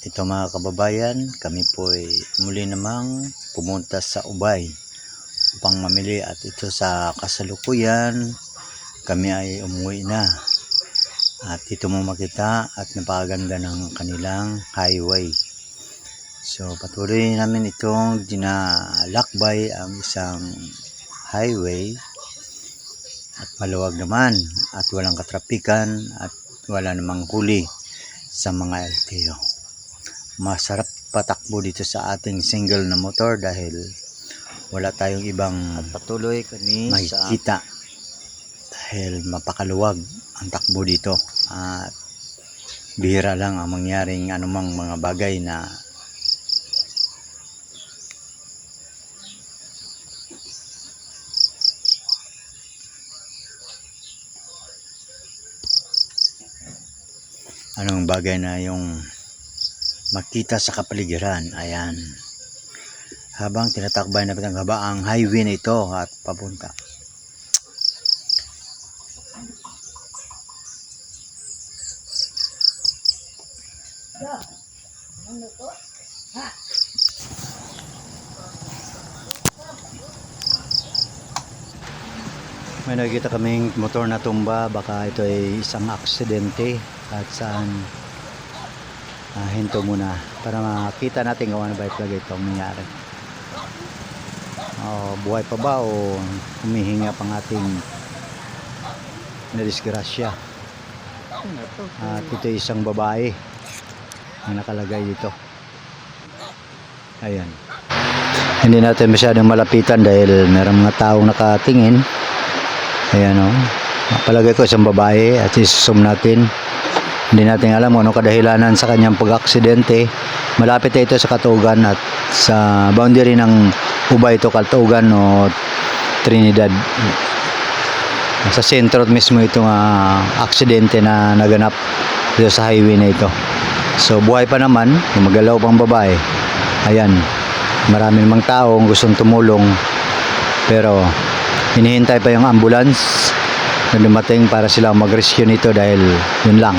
Ito mga kababayan, kami po ay muli namang pumunta sa Ubay upang mamili at ito sa kasalukuyan kami ay umuwi na. At ito mo makita at napakaganda ng kanilang highway. So patuloy namin itong dinalakbay ang isang highway at maluwag naman at walang katrapikan at wala namang huli sa mga LTO. Masarap patakbo dito sa ating single na motor dahil wala tayong ibang at patuloy kami makikita. Dahil mapakaluwag ang takbo dito. At bihira lang ang mangyaring anumang mga bagay na anong bagay na yung makita sa kapaligiran. Ayan. Habang tinatakbay na ang haba ang highway na ito at papunta. May nakikita kaming motor na tumba, baka ito ay isang aksidente at saan ah, hinto muna para makita natin kung ano ba talaga itong nangyari. Oh, buhay pa ba o humihinga pang ating nadisgrasya. At ito isang babae ang nakalagay dito. Ayan. Hindi natin masyadong malapitan dahil meron mga taong nakatingin. Ayan o. Palagay ko isang babae at isusum natin. Hindi natin alam kung ano kadahilanan sa kanyang pag-aksidente. Malapit na ito sa Katugan at sa boundary ng Ubay ito, Katugan o Trinidad. Sa sentro mismo itong ah, aksidente na naganap dito sa highway na ito. So buhay pa naman, gumagalaw pang babae. Ayan, marami namang tao gustong tumulong. Pero hinihintay pa yung ambulance na dumating para sila mag-rescue nito dahil yun lang